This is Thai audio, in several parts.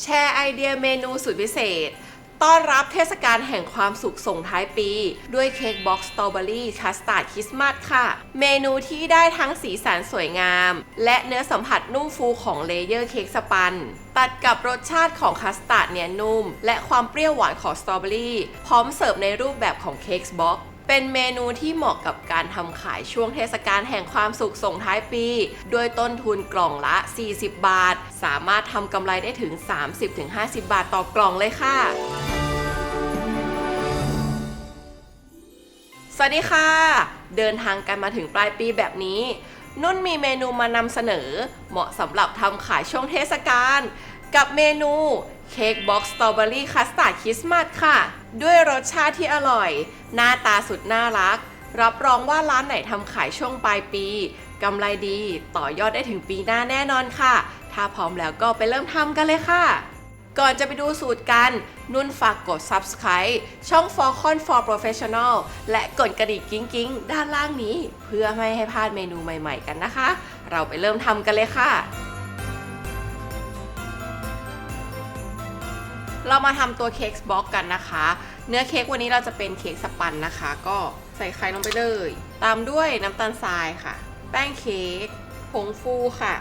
แชร์ไอเดียเมนูสุดพิเศษ ต้อนรับเทศกาลแห่งความสุขส่งท้ายปี ด้วยเค้กบ็อกสตรอเบอรี่คัสตาร์ดคริสต์มาสค่ะ เมนูที่ได้ทั้งสีสันสวยงาม และเนื้อสัมผัสนุ่มฟูของเลเยอร์เค้กสปัน ตัดกับรสชาติของคัสตาร์ดเนียนุ่ม และความเปรี้ยวหวานของสตรอเบอรี่ พร้อมเสิร์ฟในรูปแบบของเค้กบ็อก เป็นเมนูที่เหมาะกับการทำขายช่วงเทศกาลแห่งความสุขส่งท้ายปี โดยต้นทุนกล่องละ 40 บาท สามารถทำกำไรได้ถึง 30-50 บาทต่อกล่องเลยค่ะสวัสดีค่ะ เดินทางกันมาถึงปลายปีแบบนี้ นุ่นมีเมนูมานำเสนอ เหมาะสำหรับทำขายช่วงเทศกาลกับเมนูเค้กบ็อกสตรอเบอรี่คัสตาร์ดคริสต์มาสค่ะ ด้วยรสชาติที่อร่อย หน้าตาสุดน่ารัก รับรองว่าร้านไหนทำขายช่วงปลายปีกำไรดีต่อยอดได้ถึงปีหน้าแน่นอนค่ะ ถ้าพร้อมแล้วก็ไปเริ่มทำกันเลยค่ะ ก่อนจะไปดูสูตรกัน นุ่นฝากกด subscribe ช่อง For Con for Professional และกดกระดิ่งกิ้งกิ้งๆด้านล่างนี้ เพื่อไม่ให้พลาดเมนูใหม่ ๆ กันนะคะ เราไปเริ่มทำกันเลยค่ะ เรามาทำตัวเค้กบล็อกกันนะคะ เนื้อเค้กวันนี้เราจะเป็นเค้กสปันนะคะ ก็ใส่ไข่ลงไปเลย ตามด้วยน้ำตาลทรายค่ะ แป้งเค้กผงฟูค่ะ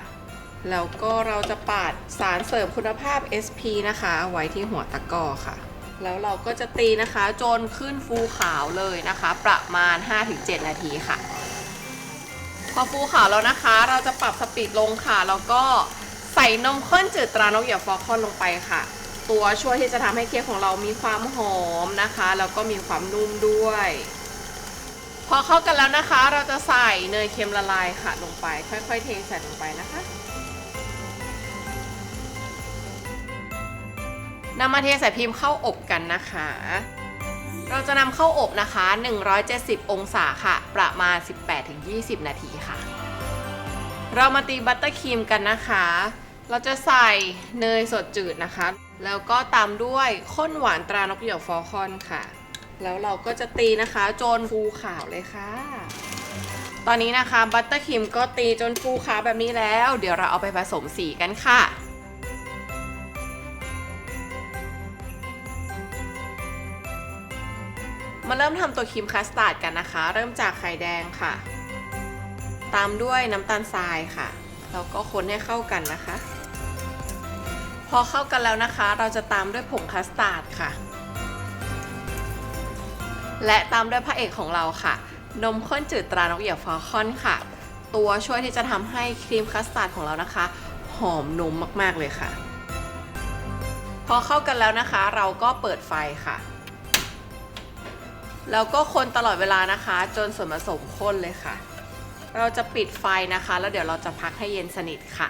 แล้วก็เราจะปาดสารเสริมคุณภาพ SP นะคะ ไว้ที่หัวตะกร้อค่ะ แล้วเราก็จะตีนะคะจนขึ้นฟูขาวเลยนะคะ ประมาณ 5-7 นาทีค่ะ พอฟูขาวแล้วนะคะ เราจะปรับสปีดลงค่ะ แล้วก็ใส่นมข้นจืดตรานกเหยี่ยวฟอคอนลงไปค่ะ ตัวช่วยที่จะทำให้เค้กของเรามีความหอมนะคะ แล้วก็มีความนุ่มด้วย พอเข้ากันแล้วนะคะ เราจะใส่เนยเค็มละลายค่ะลงไป ค่อยๆ เทใส่ลงไปนะคะนำมาเทใส่พิมพ์เข้าอบกันนะคะ เราจะนำเข้าอบนะคะ 170 องศาค่ะ ประมาณ 18-20 นาทีค่ะ เรามาตีบัตเตอร์ครีมกันนะคะ เราจะใส่เนยสดจืดนะคะ แล้วก็ตามด้วยข้นหวานตรานกเหยี่ยวฟอคอนค่ะ แล้วเราก็จะตีนะคะจนฟูขาวเลยค่ะ ตอนนี้นะคะบัตเตอร์ครีมก็ตีจนฟูขาวแบบนี้แล้ว เดี๋ยวเราเอาไปผสมสีกันค่ะมาเริ่มทำตัวครีมคัสตาร์ดกันนะคะ เริ่มจากไข่แดงค่ะ ตามด้วยน้ำตาลทรายค่ะ แล้วก็คนให้เข้ากันนะคะ พอเข้ากันแล้วนะคะ เราจะตามด้วยผงคัสตาร์ดค่ะ และตามด้วยพระเอกของเราค่ะ นมข้นจืดตรานกเหยี่ยวฟอลคอนค่ะ ตัวช่วยที่จะทำให้ครีมคัสตาร์ดของเรานะคะ หอมนมมากๆเลยค่ะ พอเข้ากันแล้วนะคะ เราก็เปิดไฟค่ะ แล้วก็คนตลอดเวลานะคะ จนส่วนผสมข้นเลยค่ะ เราจะปิดไฟนะคะ แล้วเดี๋ยวเราจะพักให้เย็นสนิทค่ะ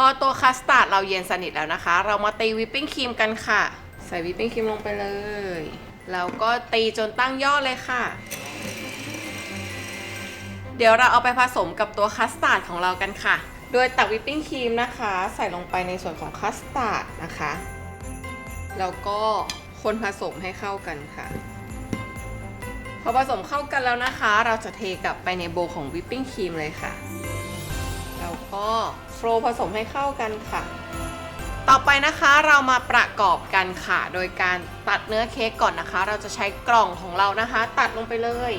พอตัวคัสตาร์ดเราเย็นสนิทแล้วนะคะ เรามาตีวิปปิ้งครีมกันค่ะ ใส่วิปปิ้งครีมลงไปเลย แล้วก็ตีจนตั้งยอดเลยค่ะ เดี๋ยวเราเอาไปผสมกับตัวคัสตาร์ดของเรากันค่ะ โดยตักวิปปิ้งครีมนะคะ ใส่ลงไปในส่วนของคัสตาร์ดนะคะ แล้วก็คนผสมให้เข้ากันค่ะพอผสมเข้ากันแล้วนะคะ เราจะเทกลับไปในโบของวิปปิ้งครีมเลยค่ะ แล้วก็โฟลผสมให้เข้ากันค่ะ ต่อไปนะคะเรามาประกอบกันค่ะ โดยการตัดเนื้อเค้กก่อนนะคะ เราจะใช้กล่องของเรานะคะ ตัดลงไปเลย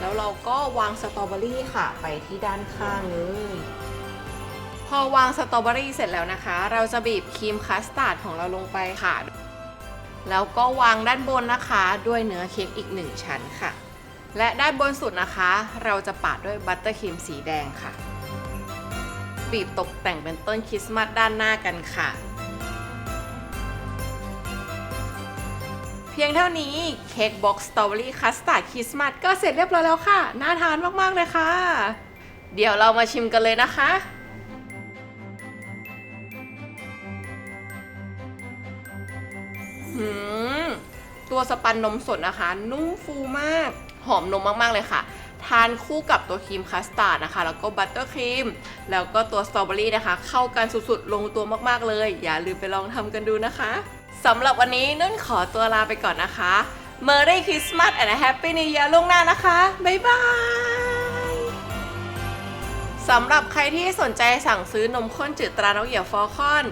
แล้วเราก็วางสตรอเบอรี่ค่ะ ไปที่ด้านข้างเลย พอวางสตรอเบอรี่เสร็จแล้วนะคะ เราจะบีบครีมคัสตาร์ดของเราลงไปค่ะ แล้วก็วางด้านบนนะคะ ด้วยเนื้อเค้กอีกหนึ่งชั้นค่ะ และด้านบนสุดนะคะ เราจะปาดด้วยบัตเตอร์ครีมสีแดงค่ะ บีบตกแต่งเป็นต้นคริสต์มาสด้านหน้ากันค่ะ เพียงเท่านี้เค้กบ็อกสตรอเบอรี่คัสตาร์ดคริสต์มาสก็เสร็จเรียบร้อยแล้วค่ะ น่าทานมาก ๆ เลยค่ะ เดี๋ยวเรามาชิมกันเลยนะคะหืมตัวสปันนมสดนะคะ นุ่มฟูมาก หอมนมมาก ๆ เลยค่ะ ทานคู่กับตัวครีมคัสตาร์ดนะคะ แล้วก็บัตเตอร์ครีม แล้วก็ตัวสตรอเบอรี่นะคะ เข้ากันสุดๆ ลงตัวมากๆเลย อย่าลืมไปลองทำกันดูนะคะสำหรับวันนี้นุ่นขอตัวลาไปก่อนนะคะ Merry Christmas and a Happy New Year ล่วงหน้านะคะ บ๊ายบายสำหรับใครที่สนใจสั่งซื้อนมข้นจืดตรานกเหยี่ยวฟอลคอน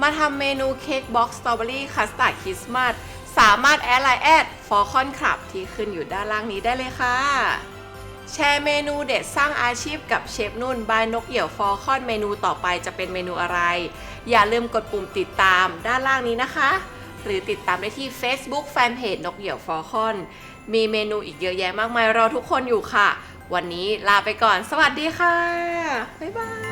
มาทำเมนูเค้กบ็อกซ์สตรอเบอรี่คัสตาร์ดคริสต์มาส สามารถแอดไลน์แอดฟอลคอนคลับที่ขึ้นอยู่ด้านล่างนี้ได้เลยค่ะ แชร์เมนูเด็ดสร้างอาชีพกับเชฟนุ่นบายนกเหยี่ยวฟอลคอนเมนูต่อไปจะเป็นเมนูอะไร อย่าลืมกดปุ่มติดตามด้านล่างนี้นะคะ หรือติดตามได้ที่ Facebook Fanpage นกเหยี่ยวฟอลคอนมีเมนูอีกเยอะแยะมากมายรอทุกคนอยู่ค่ะ วันนี้ลาไปก่อน สวัสดีค่ะ บ๊ายบาย